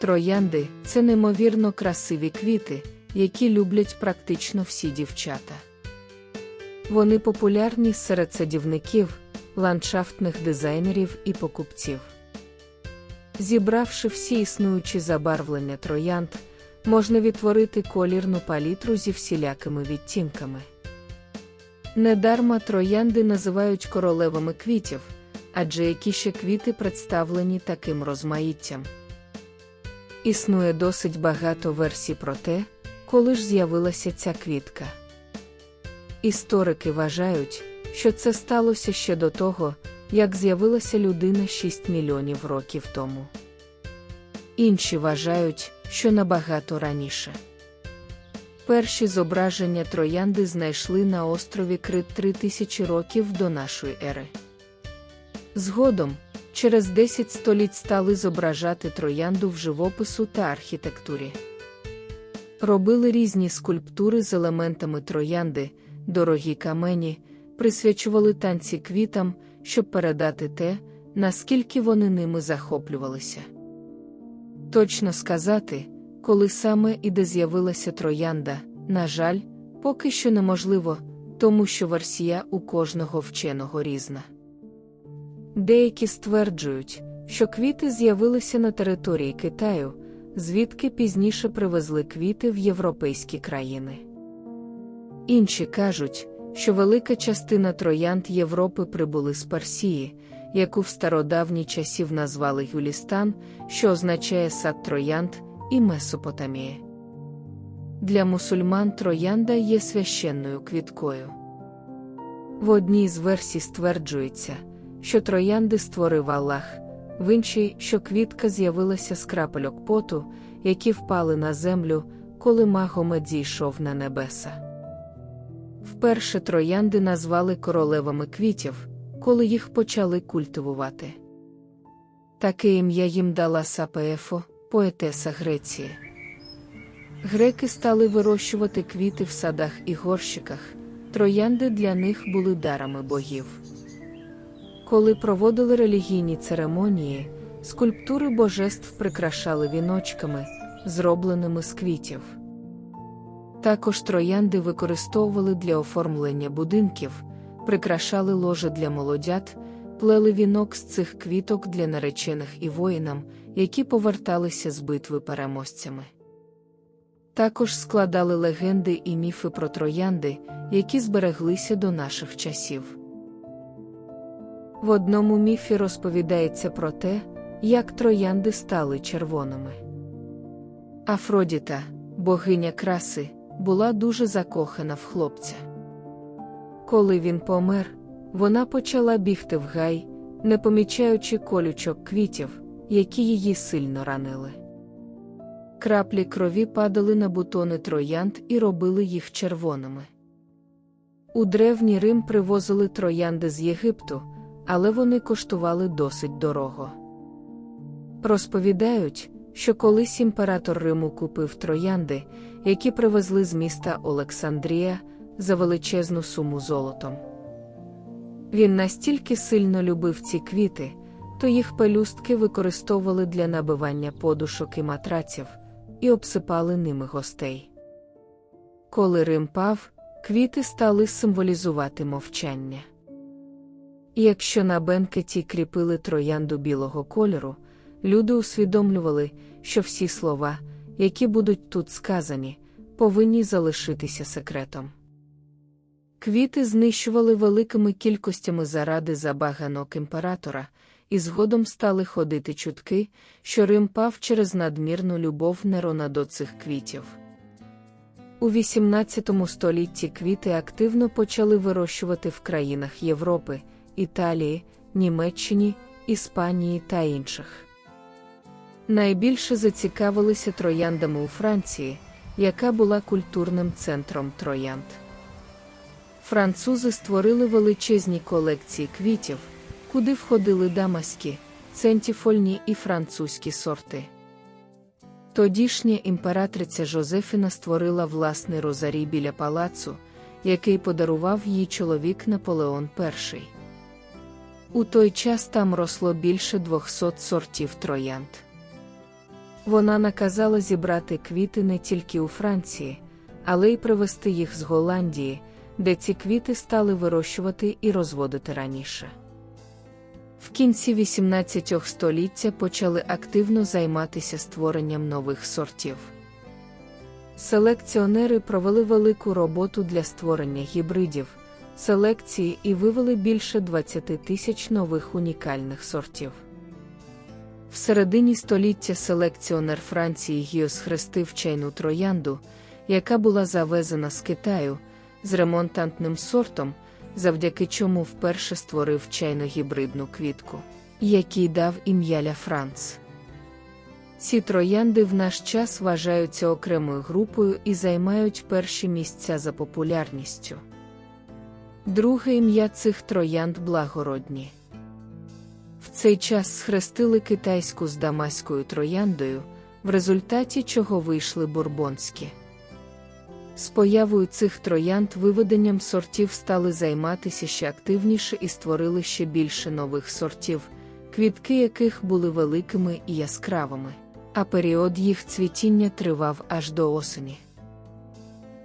Троянди це неймовірно красиві квіти, які люблять практично всі дівчата. Вони популярні серед садівників, ландшафтних дизайнерів і покупців. Зібравши всі існуючі забарвлення троянд, можна відтворити колірну палітру зі всілякими відтінками. Недарма троянди називають королевами квітів, адже які ще квіти представлені таким розмаїттям. Існує досить багато версій про те, коли ж з'явилася ця квітка. Історики вважають, що це сталося ще до того, як з'явилася людина 6 мільйонів років тому. Інші вважають, що набагато раніше. Перші зображення троянди знайшли на острові Крит 3000 років до нашої ери. Згодом, через 10 століть стали зображати троянду в живопису та архітектурі. Робили різні скульптури з елементами троянди, дорогі камені, присвячували танці квітам, щоб передати те, наскільки вони ними захоплювалися. Точно сказати, коли саме і де з'явилася троянда, на жаль, поки що неможливо, тому що версія у кожного вченого різна. Деякі стверджують, що квіти з'явилися на території Китаю, звідки пізніше привезли квіти в європейські країни. Інші кажуть, що велика частина троянд Європи прибули з Персії, яку в стародавні часів назвали Юлістан, що означає сад троянд і Месопотамія. Для мусульман троянда є священною квіткою. В одній з версій стверджується, що троянди створив Аллах, в іншій, що квітка з'явилася з крапельок поту, які впали на землю, коли Магомед зійшов на небеса. Вперше троянди назвали королевами квітів, коли їх почали культивувати. Таке ім'я їм дала Сапеефо, поетеса Греції. Греки стали вирощувати квіти в садах і горщиках, троянди для них були дарами богів. Коли проводили релігійні церемонії, скульптури божеств прикрашали віночками, зробленими з квітів. Також троянди використовували для оформлення будинків, прикрашали ложе для молодят, плели вінок з цих квіток для наречених і воїнам, які поверталися з битви переможцями. Також складали легенди і міфи про троянди, які збереглися до наших часів. В одному міфі розповідається про те, як троянди стали червоними. Афродіта, богиня краси, була дуже закохана в хлопця. Коли він помер, вона почала бігти в гай, не помічаючи колючок квітів, які її сильно ранили. Краплі крові падали на бутони троянд і робили їх червоними. У древній Рим привозили троянди з Єгипту, але вони коштували досить дорого. Розповідають, що колись імператор Риму купив троянди, які привезли з міста Олександрія за величезну суму золотом. Він настільки сильно любив ці квіти, то їх пелюстки використовували для набивання подушок і матраців і обсипали ними гостей. Коли Рим пав, квіти стали символізувати мовчання. Якщо на бенкеті кріпили троянду білого кольору, люди усвідомлювали, що всі слова, які будуть тут сказані, повинні залишитися секретом. Квіти знищували великими кількостями заради забаганок імператора, і згодом стали ходити чутки, що Рим пав через надмірну любов Нерона до цих квітів. У XVIII столітті квіти активно почали вирощувати в країнах Європи, Італії, Німеччині, Іспанії та інших. Найбільше зацікавилися трояндами у Франції, яка була культурним центром троянд. Французи створили величезні колекції квітів, куди входили дамаські, центіфольні і французькі сорти. Тодішня імператриця Жозефіна створила власний розарій біля палацу, який подарував їй чоловік Наполеон І. У той час там росло більше 200 сортів троянд. Вона наказала зібрати квіти не тільки у Франції, але й привезти їх з Голландії, де ці квіти стали вирощувати і розводити раніше. В кінці 18 століття почали активно займатися створенням нових сортів. Селекціонери провели велику роботу для створення гібридів, селекції і вивели більше 20 тисяч нових унікальних сортів. В середині століття селекціонер Франції Гіос хрестив чайну троянду, яка була завезена з Китаю, з ремонтантним сортом, завдяки чому вперше створив чайно-гібридну квітку, який дав ім'я Ля Франц. Ці троянди в наш час вважаються окремою групою і займають перші місця за популярністю. Друге ім'я цих троянд благородні. В цей час схрестили китайську з дамаською трояндою, в результаті чого вийшли бурбонські. З появою цих троянд виведенням сортів стали займатися ще активніше і створили ще більше нових сортів, квітки яких були великими і яскравими, а період їх цвітіння тривав аж до осені.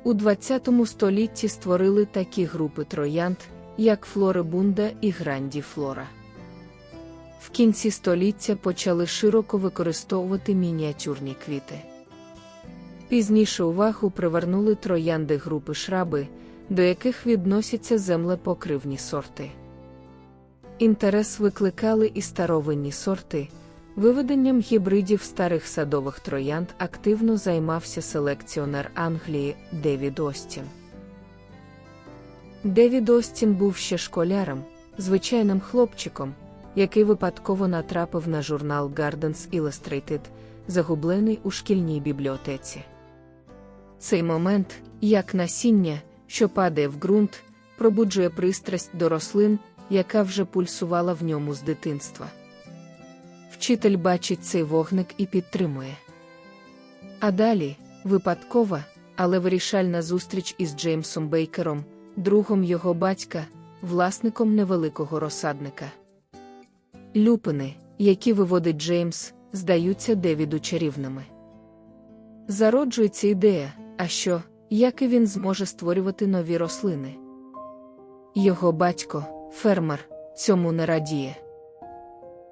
У ХХ столітті створили такі групи троянд, як флорибунда і грандіфлора. В кінці століття почали широко використовувати мініатюрні квіти. Пізніше увагу привернули троянди групи шраби, до яких відносяться землепокривні сорти. Інтерес викликали і старовинні сорти. Виведенням гібридів старих садових троянд активно займався селекціонер Англії Девід Остін. Девід Остін був ще школяром, звичайним хлопчиком, який випадково натрапив на журнал Gardens Illustrated, загублений у шкільній бібліотеці. Цей момент, як насіння, що падає в ґрунт, пробуджує пристрасть до рослин, яка вже пульсувала в ньому з дитинства. Вчитель бачить цей вогник і підтримує. А далі випадкова, але вирішальна зустріч із Джеймсом Бейкером, другом його батька, власником невеликого розсадника. Люпини, які виводить Джеймс, здаються Девіду чарівними. Зароджується ідея, а що, як і він зможе створювати нові рослини. Його батько, фермер, цьому не радіє.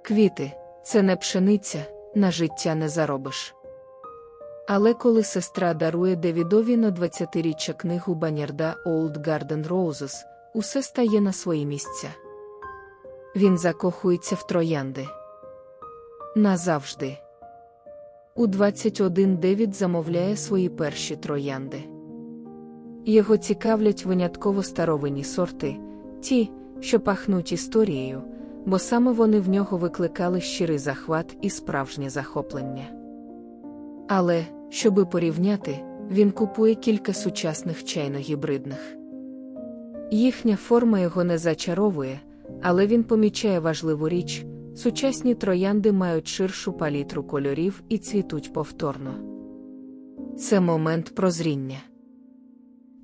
Квіти це не пшениця, на життя не заробиш. Але коли сестра дарує Девідові на 20-річчя книгу Банярда Old Garden Roses, усе стає на свої місця. Він закохується в троянди. Назавжди. У 21 Девід замовляє свої перші троянди. Його цікавлять винятково старовинні сорти, ті, що пахнуть історією, бо саме вони в нього викликали щирий захват і справжнє захоплення. Але, щоби порівняти, він купує кілька сучасних чайно-гібридних. Їхня форма його не зачаровує, але він помічає важливу річ. Сучасні троянди мають ширшу палітру кольорів і цвітуть повторно. Це момент прозріння.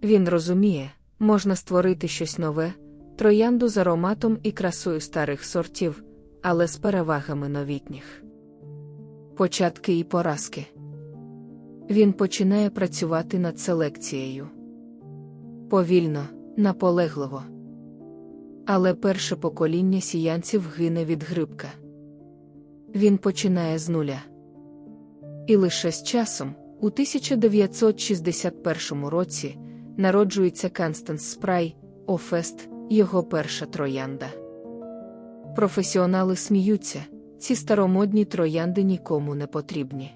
Він розуміє, можна створити щось нове, троянду з ароматом і красою старих сортів, але з перевагами новітніх. Початки і поразки. Він починає працювати над селекцією. Повільно, наполегливо. Але перше покоління сіянців гине від грибка. Він починає з нуля. І лише з часом, у 1961 році, народжується Канстанс Спрай, Офест, його перша троянда. Професіонали сміються, ці старомодні троянди нікому не потрібні.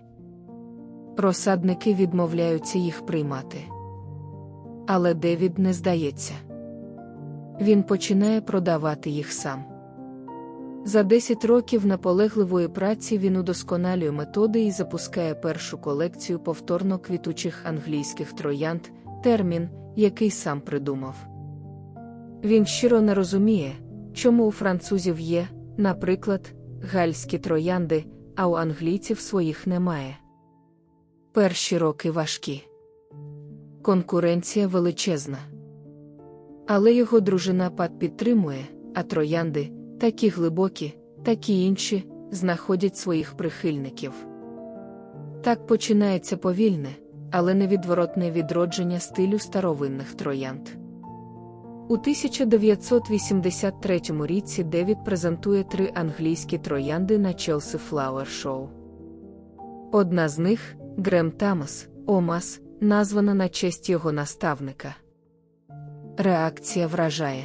Розсадники відмовляються їх приймати. Але Девід не здається він починає продавати їх сам. За 10 років наполегливої праці він удосконалює методи і запускає першу колекцію повторно квітучих англійських троянд, термін, який сам придумав. Він щиро не розуміє, чому у французів є, наприклад, гальські троянди, а у англійців своїх немає. Перші роки важкі. Конкуренція величезна. Але його дружина Пат підтримує, а троянди, такі глибокі, такі інші, знаходять своїх прихильників. Так починається повільне, але невідворотне відродження стилю старовинних троянд. У 1983 році Девід презентує три англійські троянди на Chelsea Flower Show. Одна з них Грем Тамас, Омас, названа на честь його наставника. Реакція вражає.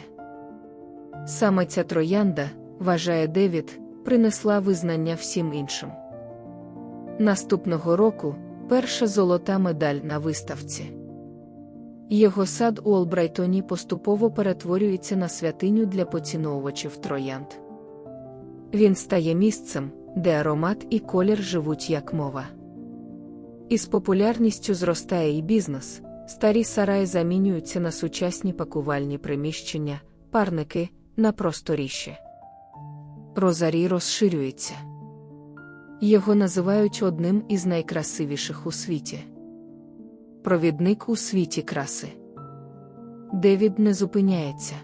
Саме ця троянда, вважає Девід, принесла визнання всім іншим. Наступного року перша золота медаль на виставці. Його сад у Олбрайтоні поступово перетворюється на святиню для поціновувачів троянд. Він стає місцем, де аромат і колір живуть як мова. Із популярністю зростає і бізнес. Старі сараї замінюються на сучасні пакувальні приміщення, парники на просторіще. Розарій розширюється. Його називають одним із найкрасивіших у світі. Провідник у світі краси. Девід не зупиняється.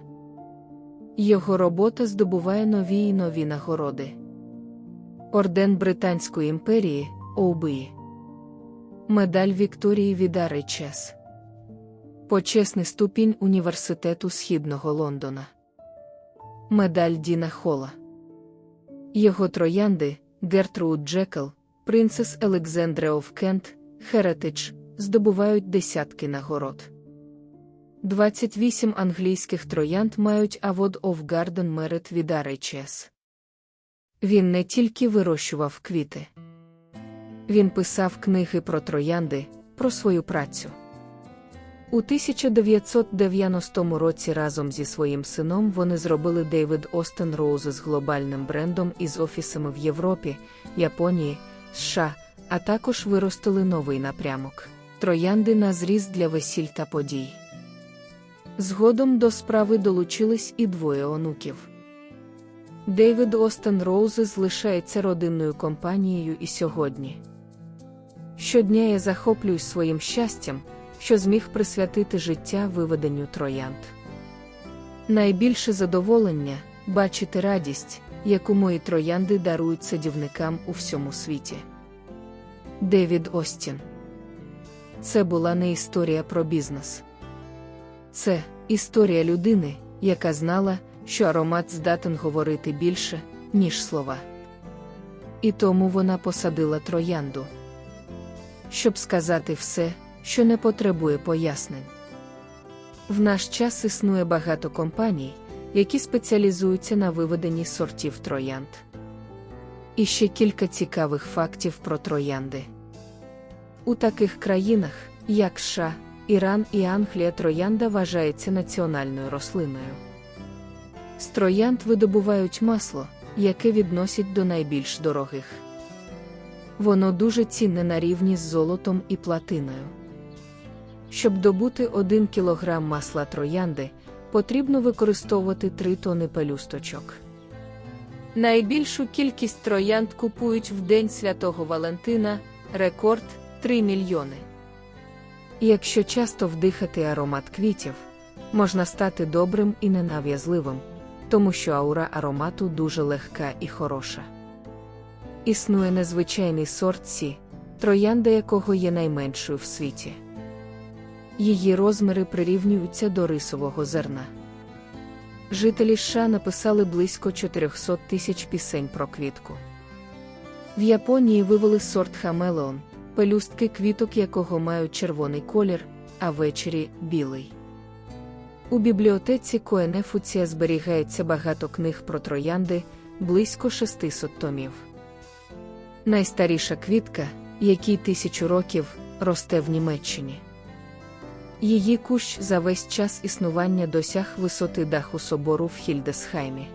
Його робота здобуває нові й нові нагороди. Орден Британської імперії ОУБІ. Медаль Вікторії від РХС. Почесний ступінь Університету Східного Лондона. Медаль Діна Хола. Його троянди Гертруд Джекл, Принцес Елександре оф Кент, Херетидж здобувають десятки нагород. 28 англійських троянд мають Award of Garden Merit від RHS. Він не тільки вирощував квіти. Він писав книги про троянди, про свою працю. У 1990 році разом зі своїм сином вони зробили David Остен Роузи з глобальним брендом із офісами в Європі, Японії, США, а також виростили новий напрямок троянди на зріз для весіль та подій. Згодом до справи долучились і двоє онуків. Дейвід Остен Роузес лишається родинною компанією і сьогодні. Щодня я захоплююсь своїм щастям, що зміг присвятити життя виведенню троянд. Найбільше задоволення бачити радість, яку мої троянди дарують садівникам у всьому світі. Девід Остін. Це була не історія про бізнес. Це історія людини, яка знала, що аромат здатен говорити більше, ніж слова. І тому вона посадила троянду, щоб сказати все, що не потребує пояснень. В наш час існує багато компаній, які спеціалізуються на виведенні сортів троянд. І ще кілька цікавих фактів про троянди. У таких країнах, як США, Іран і Англія, троянда вважається національною рослиною. З троянд видобувають масло, яке відносять до найбільш дорогих. Воно дуже цінне на рівні з золотом і платиною. Щоб добути 1 кг масла троянди, потрібно використовувати 3 тони пелюсточок. Найбільшу кількість троянд купують в День Святого Валентина рекорд 3 мільйони. І якщо часто вдихати аромат квітів, можна стати добрим і ненав'язливим, тому що аура аромату дуже легка і хороша. Існує незвичайний сорт Сі, троянда якого є найменшою в світі. Її розміри прирівнюються до рисового зерна. Жителі США написали близько 400 тисяч пісень про квітку. В Японії вивели сорт Хамелеон, пелюстки квіток якого мають червоний колір, а ввечері білий. У бібліотеці Коенефуція зберігається багато книг про троянди, близько 600 томів. Найстаріша квітка, якій тисячу років, росте в Німеччині. Її кущ за весь час існування досяг висоти даху собору в Хільдесхаймі.